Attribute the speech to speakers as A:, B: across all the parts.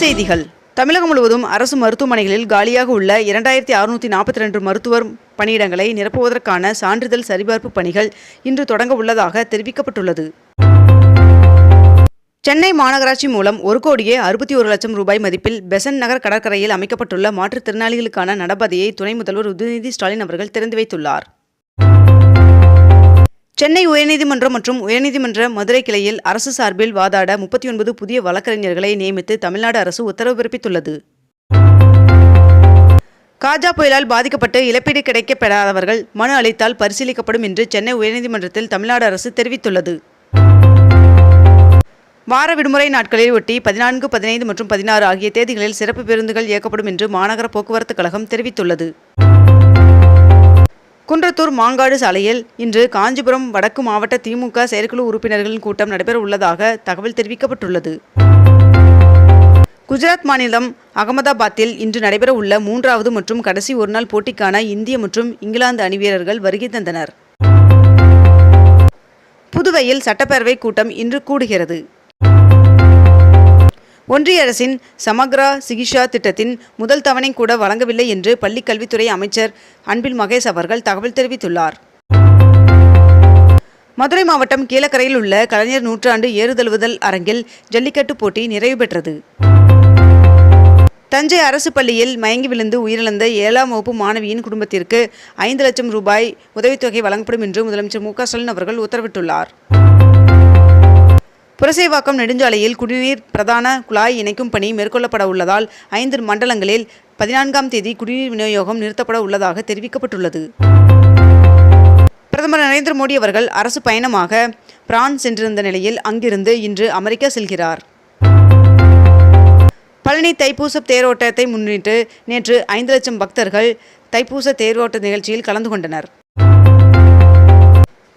A: செய்திகள். தமிழகம் முழுவதும் அரசு மருத்துவமனைகளில் காலியாக உள்ள இரண்டாயிரத்தி அறுநூற்றி நாற்பத்தி ரெண்டு மருத்துவர் பணியிடங்களை நிரப்புவதற்கான சான்றிதழ் சரிபார்ப்பு பணிகள் இன்று தொடங்க உள்ளதாக தெரிவிக்கப்பட்டுள்ளது. சென்னை மாநகராட்சி மூலம் ஒரு கோடியே அறுபத்தி ஒரு லட்சம் ரூபாய் மதிப்பில் பெசன்ட் நகர் கடற்கரையில் அமைக்கப்பட்டுள்ள மாற்றுத்திறனாளிகளுக்கான நடப்பதையை துணை முதல்வர் உதயநிதி ஸ்டாலின் அவர்கள் திறந்து வைத்துள்ளார். சென்னை உயர்நீதிமன்றம் மற்றும் உயர்நீதிமன்ற மதுரை கிளையில் அரசு சார்பில் வாதாட முப்பத்தி ஒன்பது புதிய வழக்கறிஞர்களை நியமித்து தமிழ்நாடு அரசு உத்தரவு பிறப்பித்துள்ளது. காஜா புயலால் பாதிக்கப்பட்டு இழப்பீடு கிடைக்கப்பெறாதவர்கள் மனு அளித்தால் பரிசீலிக்கப்படும் என்று சென்னை உயர்நீதிமன்றத்தில் தமிழ்நாடு அரசு தெரிவித்துள்ளது. வார விடுமுறை நாட்களில் ஒட்டி பதினான்கு பதினைந்து மற்றும் பதினாறு ஆகிய தேதிகளில் சிறப்பு பேருந்துகள் இயக்கப்படும் என்று மாநகர போக்குவரத்து கழகம் தெரிவித்துள்ளது. குன்றத்தூர் மாங்காடு சாலையில் இன்று காஞ்சிபுரம் வடக்கு மாவட்ட திமுக செயற்குழு உறுப்பினர்களின் கூட்டம் நடைபெற உள்ளதாக தகவல் தெரிவிக்கப்பட்டுள்ளது. குஜராத் மாநிலம் அகமதாபாத்தில் இன்று நடைபெற உள்ள மூன்றாவது மற்றும் கடைசி ஒருநாள் போட்டிக்கான இந்திய மற்றும் இங்கிலாந்து அணி வீரர்கள் வருகை தந்தனர். புதுவையில் சட்டப்பேரவை கூட்டம் இன்று கூடுகிறது. ஒன்றிய அரசின் சமக்ரா சிகிச்சா திட்டத்தின் முதல் தவணை கூட வழங்கவில்லை என்று பள்ளிக் கல்வித்துறை அமைச்சர் அன்பில் மகேஷ் அவர்கள் தகவல் தெரிவித்துள்ளார். மதுரை மாவட்டம் கீழக்கரையில் உள்ள கலைஞர் நூற்றாண்டு ஏறுதழுவுதல் அரங்கில் ஜல்லிக்கட்டு போட்டி நிறைவு பெற்றது. தஞ்சை அரசு பள்ளியில் மயங்கி விழுந்து உயிரிழந்த ஏழாம் வகுப்பு மாணவியின் குடும்பத்திற்கு ஐந்து லட்சம் ரூபாய் உதவித்தொகை வழங்கப்படும் என்று முதலமைச்சர் மு க ஸ்டாலின் அவர்கள் உத்தரவிட்டுள்ளார். புரசைவாக்கம் நெடுஞ்சாலையில் குடிநீர் பிரதான குழாய் இணைக்கும் பணி மேற்கொள்ளப்பட உள்ளதால் ஐந்து மண்டலங்களில் பதினான்காம் தேதி குடிநீர் விநியோகம் நிறுத்தப்பட உள்ளதாக தெரிவிக்கப்பட்டுள்ளது. பிரதமர் நரேந்திர மோடி அவர்கள் அரசு பயணமாக பிரான்ஸ் சென்றிருந்த நிலையில் அங்கிருந்து இன்று அமெரிக்கா செல்கிறார். பழனி தைப்பூச தேரோட்டத்தை முன்னிட்டு நேற்று ஐந்து லட்சம் பக்தர்கள் தைப்பூச தேரோட்ட நிகழ்ச்சியில் கலந்து கொண்டனர்.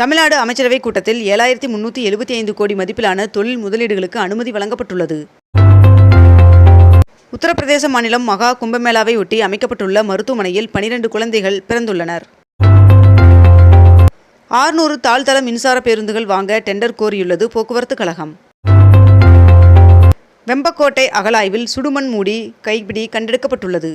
A: தமிழ்நாடு அமைச்சரவைக் கூட்டத்தில் ஏழாயிரத்தி முன்னூற்றி எழுபத்தி ஐந்து கோடி மதிப்பிலான தொழில் முதலீடுகளுக்கு அனுமதி வழங்கப்பட்டுள்ளது. உத்தரப்பிரதேச மாநிலம் மகா கும்பமேளாவை ஒட்டி அமைக்கப்பட்டுள்ள மருத்துவமனையில் பனிரெண்டு குழந்தைகள் பிறந்துள்ளனர். ஆறுநூறு தாழ்தள மின்சார பேருந்துகள் வாங்க டெண்டர் கோரியுள்ளது போக்குவரத்து கழகம். வெம்பக்கோட்டை அகலாய்வில் சுடுமண் மூடி கைப்பிடி கண்டெடுக்கப்பட்டுள்ளது.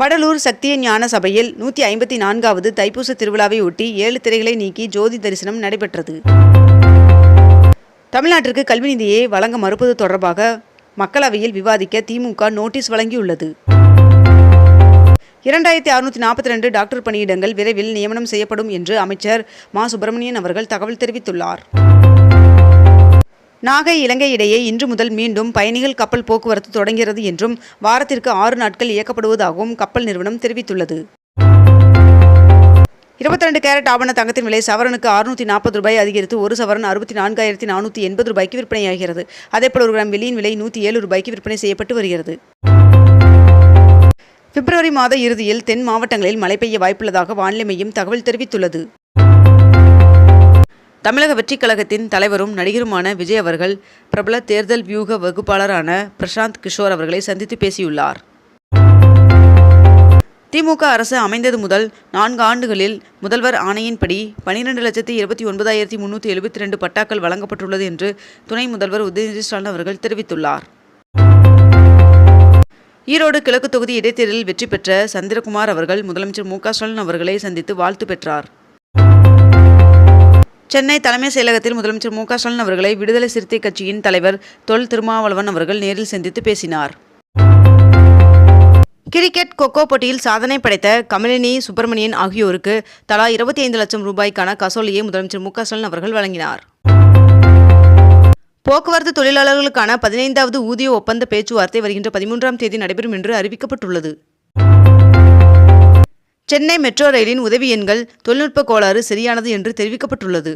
A: வடலூர் சத்திய ஞான சபையில் நூற்றி ஐம்பத்தி நான்காவது தைப்பூச திருவிழாவை ஒட்டி ஏழு திரைகளை நீக்கி ஜோதி தரிசனம் நடைபெற்றது. தமிழ்நாட்டிற்கு கல்வி நிதியை வழங்க மறுப்பது தொடர்பாக மக்களவையில் விவாதிக்க திமுக நோட்டீஸ் வழங்கியுள்ளது. இரண்டாயிரத்தி அறுநூற்றி நாற்பத்தி ரெண்டு டாக்டர் பணியிடங்கள் விரைவில் நியமனம் செய்யப்படும் என்று அமைச்சர் மா. சுப்பிரமணியன் அவர்கள் தகவல் தெரிவித்துள்ளார். நாகை இலங்கை இடையே இன்று முதல் மீண்டும் பயணிகள் கப்பல் போக்குவரத்து தொடங்கிறது என்றும் வாரத்திற்கு ஆறு நாட்கள் இயக்கப்படுவதாகவும் கப்பல் நிறுவனம் தெரிவித்துள்ளது. இருபத்தி ரெண்டு கேரட் ஆபண தங்கத்தின் விலை சவரனுக்கு அறுநூற்றி நாற்பது ரூபாய் அதிகரித்து ஒரு சவரன் அறுபத்தி நான்காயிரத்தி நானூற்றி எண்பது ரூபாய்க்கு விற்பனையாகிறது. அதேபோல் ஒரு கிராம் வெள்ளியின் விலை நூற்றி ஏழு ரூபாய்க்கு விற்பனை செய்யப்பட்டு வருகிறது. பிப்ரவரி மாத இறுதியில் தென் மாவட்டங்களில் மழை பெய்ய வாய்ப்புள்ளதாக வானிலை மையம் தகவல் தெரிவித்துள்ளது. தமிழக வெற்றிக் கழகத்தின் தலைவரும் நடிகருமான விஜய் அவர்கள் பிரபல தேர்தல் வியூக வகுப்பாளரான பிரசாந்த் கிஷோர் அவர்களை சந்தித்து பேசியுள்ளார். திமுக அரசு அமைந்தது முதல் நான்கு ஆண்டுகளில் முதல்வர் ஆணையின்படி பனிரெண்டு லட்சத்தி இருபத்தி ஒன்பதாயிரத்தி முன்னூற்றி எழுபத்தி ரெண்டு பட்டாக்கள் வழங்கப்பட்டுள்ளது என்று துணை முதல்வர் உதயநிதி ஸ்டாலின் அவர்கள் தெரிவித்துள்ளார். ஈரோடு கிழக்கு தொகுதி இடைத்தேர்தலில் வெற்றி பெற்ற சந்திரகுமார் அவர்கள் முதலமைச்சர் மு க ஸ்டாலின் அவர்களை சந்தித்து வாழ்த்து பெற்றார். சென்னை தலைமை செயலகத்தில் முதலமைச்சர் மு க ஸ்டாலின் அவர்களை விடுதலை சிறுத்தை கட்சியின் தலைவர் தொல் திருமாவளவன் அவர்கள் நேரில் சந்தித்து பேசினார். கிரிக்கெட் கொக்கோ போட்டியில் சாதனை படைத்த கமலினி சுப்பிரமணியன் ஆகியோருக்கு தலா இருபத்தி ஐந்து லட்சம் ரூபாய்க்கான கசோலியை முதலமைச்சர் மு க ஸ்டாலின் அவர்கள் வழங்கினார். போக்குவரத்து தொழிலாளர்களுக்கான பதினைந்தாவது ஊதிய ஒப்பந்த பேச்சுவார்த்தை வருகின்ற பதிமூன்றாம் தேதி நடைபெறும் என்று அறிவிக்கப்பட்டுள்ளது. சென்னை மெட்ரோ ரயிலின் உதவி எண்கள் தொழில்நுட்ப கோளாறு சரியானது என்று தெரிவிக்கப்பட்டுள்ளது.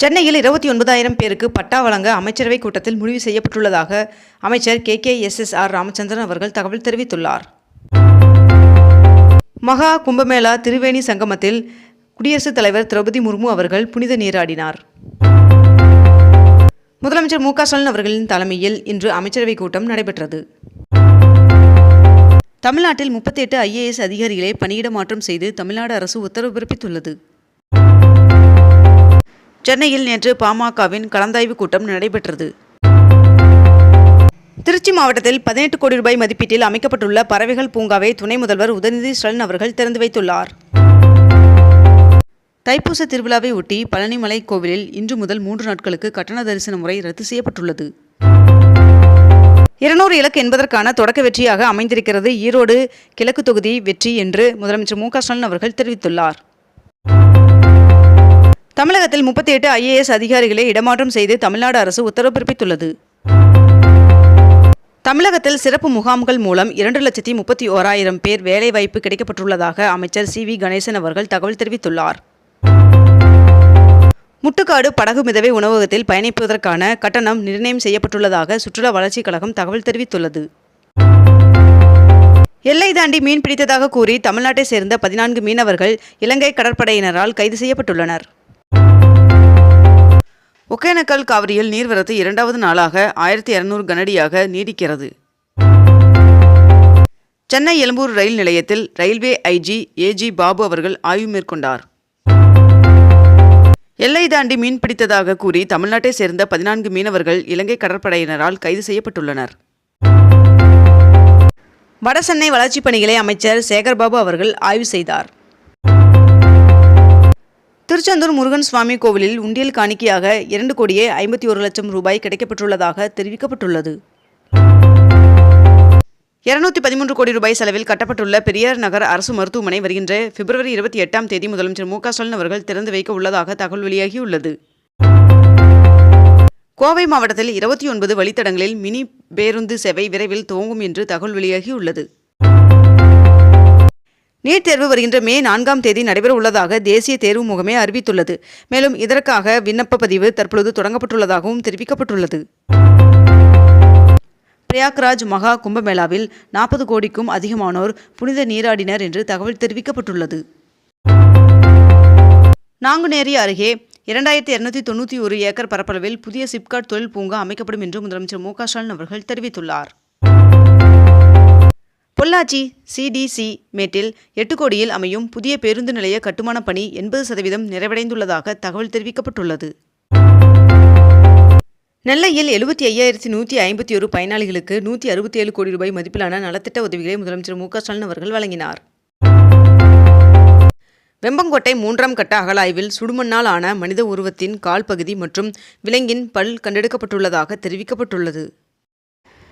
A: சென்னையில் இருபத்தி ஒன்பதாயிரம் பேருக்கு பட்டா வழங்க அமைச்சரவை கூட்டத்தில் முடிவு செய்யப்பட்டுள்ளதாக அமைச்சர் K. K. S. S. R. Ramachandran அவர்கள் தகவல் தெரிவித்துள்ளார். மகா கும்பமேளா திருவேணி சங்கமத்தில் குடியரசுத் தலைவர் திரௌபதி முர்மு அவர்கள் புனித நீராடினார். முதலமைச்சர் மு க ஸ்டாலின் அவர்களின் தலைமையில் இன்று அமைச்சரவை கூட்டம் நடைபெற்றது. தமிழ்நாட்டில் முப்பத்தி எட்டு ஐஏஎஸ் அதிகாரிகளை பணியிட மாற்றம் செய்து தமிழ்நாடு அரசு உத்தரவு பிறப்பித்துள்ளது. சென்னையில் நேற்று பாமகவின் கலந்தாய்வு கூட்டம் நடைபெற்றது. திருச்சி மாவட்டத்தில் பதினெட்டு கோடி ரூபாய் மதிப்பீட்டில் அமைக்கப்பட்டுள்ள பறவைகள் பூங்காவை துணை முதல்வர் உதயநிதி ஸ்டாலின் அவர்கள் திறந்து வைத்துள்ளார். தைப்பூச திருவிழாவை ஒட்டி பழனிமலை கோவிலில் இன்று முதல் மூன்று நாட்களுக்கு கட்டண தரிசன முறை ரத்து செய்யப்பட்டுள்ளது. இருநூறு இலக்கு என்பதற்கான தொடக்க வெற்றியாக அமைந்திருக்கிறது ஈரோடு கிழக்கு தொகுதி வெற்றி என்று முதலமைச்சர் மு க ஸ்டாலின் அவர்கள் தெரிவித்துள்ளார். தமிழகத்தில் முப்பத்தி எட்டு ஐஏஎஸ் அதிகாரிகளை இடமாற்றம் செய்து தமிழ்நாடு அரசு உத்தரவு பிறப்பித்துள்ளது. தமிழகத்தில் சிறப்பு முகாம்கள் மூலம் இரண்டு லட்சத்தி முப்பத்தி ஓராயிரம் பேர் வேலைவாய்ப்பு கிடைக்கப்பட்டுள்ளதாக அமைச்சர் சி வி கணேசன் அவர்கள் தகவல் தெரிவித்துள்ளார். முட்டுக்காடு படகு மிதவை உணவகத்தில் பயணிப்பதற்கான கட்டணம் நிர்ணயம் செய்யப்பட்டுள்ளதாக சுற்றுலா வளர்ச்சிக் கழகம் தகவல் தெரிவித்துள்ளது. எல்லை தாண்டி மீன் பிடித்ததாக கூறி தமிழ்நாட்டை சேர்ந்த பதினான்கு மீனவர்கள் இலங்கை கடற்படையினரால் கைது செய்யப்பட்டுள்ளனர். ஒகேனக்கல் காவிரியில் நீர்வரத்து இரண்டாவது நாளாக ஆயிரத்தி இருநூறு கனடியாக நீடிக்கிறது. சென்னை எழும்பூர் ரயில் நிலையத்தில் ரயில்வே ஐஜி ஏஜி பாபு அவர்கள் ஆய்வு மேற்கொண்டார். எல்லை தாண்டி மீன் பிடித்ததாக கூறி தமிழ்நாட்டை சேர்ந்த பதினான்கு மீனவர்கள் இலங்கை கடற்படையினரால் கைது செய்யப்பட்டுள்ளனர். வடசென்னை வளர்ச்சிப் பணிகளை அமைச்சர் சேகர்பாபு அவர்கள் ஆய்வு செய்தார். திருச்செந்தூர் முருகன் சுவாமி கோவிலில் உண்டியல் காணிக்கையாக இரண்டு கோடியே ஐம்பத்தி ஒரு லட்சம் ரூபாய் கிடைக்கப்பட்டுள்ளதாக தெரிவிக்கப்பட்டுள்ளது. இருநூத்தி பதிமூன்று கோடி ரூபாய் செலவில் கட்டப்பட்டுள்ள பெரியார் நகர் அரசு மருத்துவமனை வருகின்ற பிப்ரவரி இருபத்தி எட்டாம் தேதி முதலமைச்சர் மு க ஸ்டாலின் அவர்கள் திறந்து வைக்க உள்ளதாக தகவல் வெளியாகியுள்ளது. கோவை மாவட்டத்தில் இருபத்தி ஒன்பது வழித்தடங்களில் மினி பேருந்து சேவை விரைவில் துவங்கும் என்று தகவல் வெளியாகியுள்ளது. நீட் தேர்வு வருகின்ற மே நான்காம் தேதி நடைபெற உள்ளதாக தேசிய தேர்வு முகமே அறிவித்துள்ளது. மேலும் இதற்காக விண்ணப்ப பதிவு தற்பொழுது தொடங்கப்பட்டுள்ளதாகவும் தெரிவிக்கப்பட்டுள்ளது. பிரயாக்ராஜ் மகா கும்பமேளாவில் நாற்பது கோடிக்கும் அதிகமானோர் புனித நீராடினர் என்று தகவல் தெரிவிக்கப்பட்டுள்ளது. நாங்குநேரி அருகே இரண்டாயிரத்தி இருநூத்தி தொண்ணூற்றி ஒரு ஏக்கர் பரப்பளவில் புதிய சிப்காட் தொழில் பூங்கா அமைக்கப்படும் என்று முதலமைச்சர் மு க ஸ்டாலின் அவர்கள் தெரிவித்துள்ளார். பொள்ளாச்சி சிடிசி மேட்டில் எட்டு கோடியில் அமையும் புதிய பேருந்து நிலைய கட்டுமானப் பணி எண்பது சதவீதம் நிறைவடைந்துள்ளதாக தகவல் தெரிவிக்கப்பட்டுள்ளது. நெல்லையில் எழுபத்தி ஐயாயிரத்தி நூற்றி ஐம்பத்தி ஒரு பயனாளிகளுக்கு நூற்றி அறுபத்தி ஏழு கோடி ரூபாய் மதிப்பிலான நலத்திட்ட உதவிகளை முதலமைச்சர் மு க ஸ்டாலின் அவர்கள் வழங்கினார். வெம்பங்கோட்டை மூன்றாம் கட்ட அகலாய்வில் சுடுமண்ணால் ஆன மனித உருவத்தின் கால் பகுதி மற்றும் விலங்கின் பல் கண்டெடுக்கப்பட்டுள்ளதாக தெரிவிக்கப்பட்டுள்ளது.